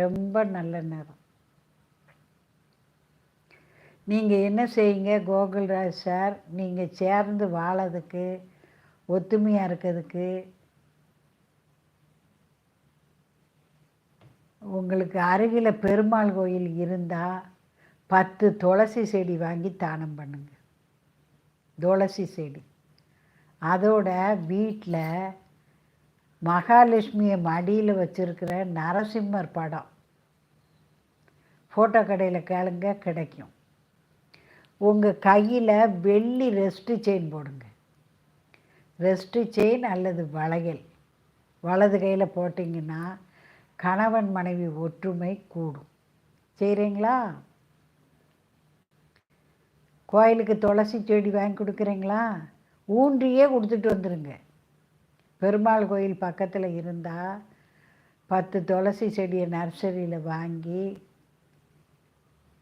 ரொம்ப நல்ல நேரம். நீங்கள் என்ன செய்யுங்க? கோகுல்ராஜ் சார் நீங்கள் சேர்ந்து வாழறதுக்கு ஒத்துமையாக இருக்கிறதுக்கு உங்களுக்கு அருகில் பெருமாள் கோயில் இருந்தால் பத்து துளசி செடி வாங்கி தானம் பண்ணுங்க. துளசி செடி. அதோட வீட்டில் மகாலட்சுமியை மடியில் வச்சுருக்கிற நரசிம்மர் படம். ஃபோட்டோ கடையில் கேளுங்க கிடைக்கும். உங்கள் கையில் வெள்ளி ரெஸ்ட்டு செயின் போடுங்க. ரெஸ்ட்டு செயின் அல்லது வளையல். வலது கையில் போட்டிங்கன்னா கணவன் மனைவி ஒற்றுமை கூடும். செய்கிறீங்களா கோயிலுக்கு துளசி செடி வாங்கி கொடுக்குறீங்களா? ஊன்றியே கொடுத்துட்டு வந்துடுங்க பெருமாள் கோயில் பக்கத்தில் இருந்தால் பத்து துளசி செடியை நர்சரியில் வாங்கி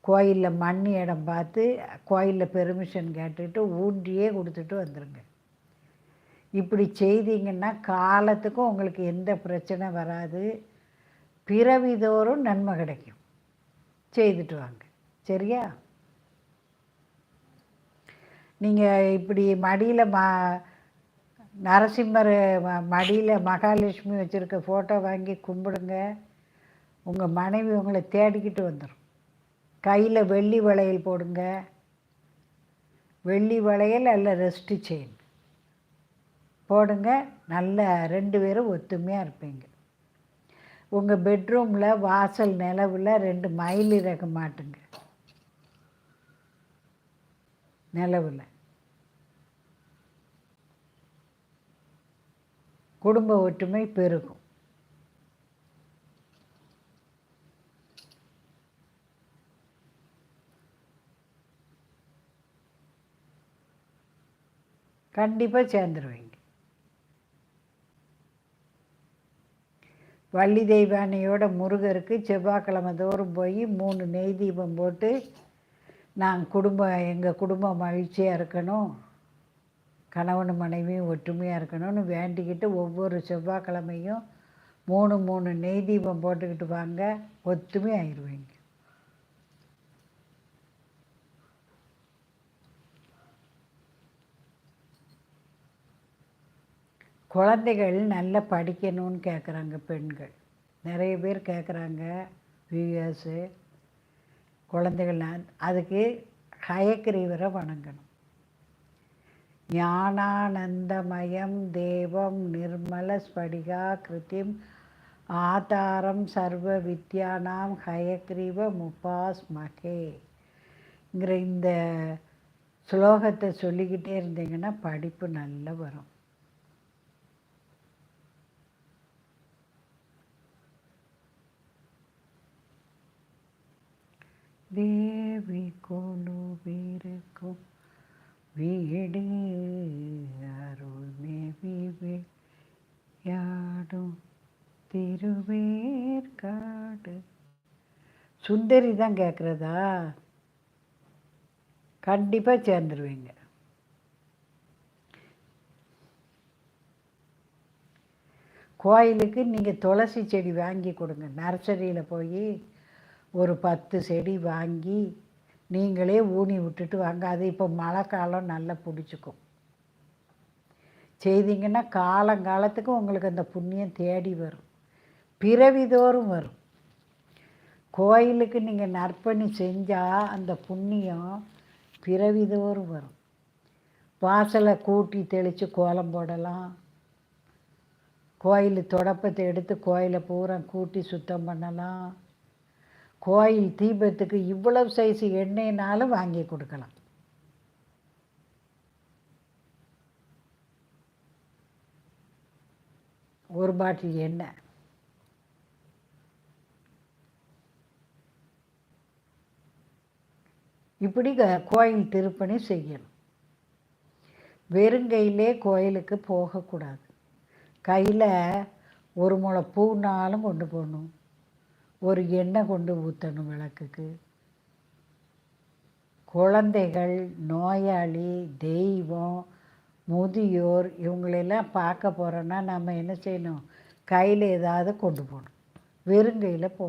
கோயிலில் மண் இடம் பார்த்து கோயிலில் பெர்மிஷன் கேட்டுட்டு ஊன்றியே கொடுத்துட்டு வந்துடுங்க இப்படி செய்தீங்கன்னா காலத்துக்கும் உங்களுக்கு எந்த பிரச்சனை வராது. பிறவிதோறும் நன்மை கிடைக்கும். செய்துட்டு வாங்க. சரியா? நீங்கள் இப்படி மடியில் மா நரசிம்மர் மடியில் மகாலட்சுமி வச்சுருக்க ஃபோட்டோ வாங்கி கும்பிடுங்க. உங்கள் மனைவி உங்களை தேடிக்கிட்டு வந்துடும் கையில் வெள்ளி வளையல் போடுங்க. வெள்ளி வளையல் அல்ல ரெஸ்ட்டு செயின் போடுங்க. நல்ல ரெண்டு பேரும் ஒத்துமையாக இருப்பீங்க. உங்கள் பெட்ரூமில் வாசல் நிலவில் ரெண்டு மயில் இறக்க மாட்டுங்க. நிலவில். குடும்ப ஒற்றுமை பெருகும். கண்டிப்பாக சேர்ந்துருவீங்க. வள்ளி தெய்வானையோட முருகருக்கு செவ்வாய்க்கிழமை தோறும் போய் மூணு நெய் தீபம் போட்டு நாங்கள் குடும்பம் எங்கள் குடும்பம் மகிழ்ச்சியாக இருக்கணும். கணவன் மனைவியும் ஒற்றுமையாக இருக்கணும்னு வேண்டிக்கிட்டு ஒவ்வொரு செவ்வாய்க்கிழமையும் மூணு மூணு நெய் தீபம் போட்டுக்கிட்டு வாங்க. ஒத்துமே ஆயிடுவீங்க குழந்தைகள் நல்லா படிக்கணும்னு கேட்குறாங்க பெண்கள். நிறைய பேர் கேட்குறாங்க வியூயர்ஸு குழந்தைகள் அதுக்கு ஹயக்கிரீவரை வணங்கணும். ஞானானந்தமயம் தேவம் நிர்மல ஸ்படிகா கிருத்திம் ஆதாரம் சர்வ வித்யானாம் ஹயக்ரீவ முப்பாஸ்மகேங்கிற இந்த ஸ்லோகத்தை சொல்லிக்கிட்டே இருந்தீங்கன்னா படிப்பு நல்லா வரும். தேவி கொலுவிருக்கும் வீடு அருள் மேவி யாடும் திருவேற்காடு. சுந்தரி தான் கேட்குறதா கண்டிப்பாக சேர்ந்துருவீங்க. கோயிலுக்கு நீங்கள் துளசி செடி வாங்கி கொடுங்க. நர்சரியில் போய் ஒரு பத்து செடி வாங்கி நீங்களே ஊனி விட்டுட்டு வாங்க. அது இப்போ மழை காலம் நல்லா பிடிச்சிக்கும். செய்தீங்கன்னா காலங்காலத்துக்கு உங்களுக்கு அந்த புண்ணியம் தேடி வரும். பிறவிதோறும் வரும். கோயிலுக்கு நீங்கள் நற்பணி செஞ்சால் அந்த புண்ணியம் பிறவிதோறும் வரும். வாசலை கூட்டி தெளித்து கோலம் போடலாம். கோயில் தொடப்பத்தை எடுத்து கோயிலை பூரா கூட்டி சுத்தம் பண்ணலாம். கோயில் தீபத்துக்கு இவ்வளவு சைஸ் எண்ணெய்னாலும் வாங்கி கொடுக்கலாம். ஒரு பாட்டில் எண்ணெய். இப்படி கோயில் திருப்பணி செய்யணும். வெறுங்கையிலே கோயிலுக்கு போகக்கூடாது. கையில் ஒரு முளை பூனாலும் கொண்டு போகணும் ஒரு எண்ணெய் கொண்டு ஊற்றணும் விளக்குக்கு. குழந்தைகள் நோயாளி தெய்வம் முதியோர் இவங்களெல்லாம் பார்க்க போகிறோன்னா நம்ம என்ன செய்யணும்? கையில் ஏதாவது கொண்டு போகணும். வெறுங்கையில் போ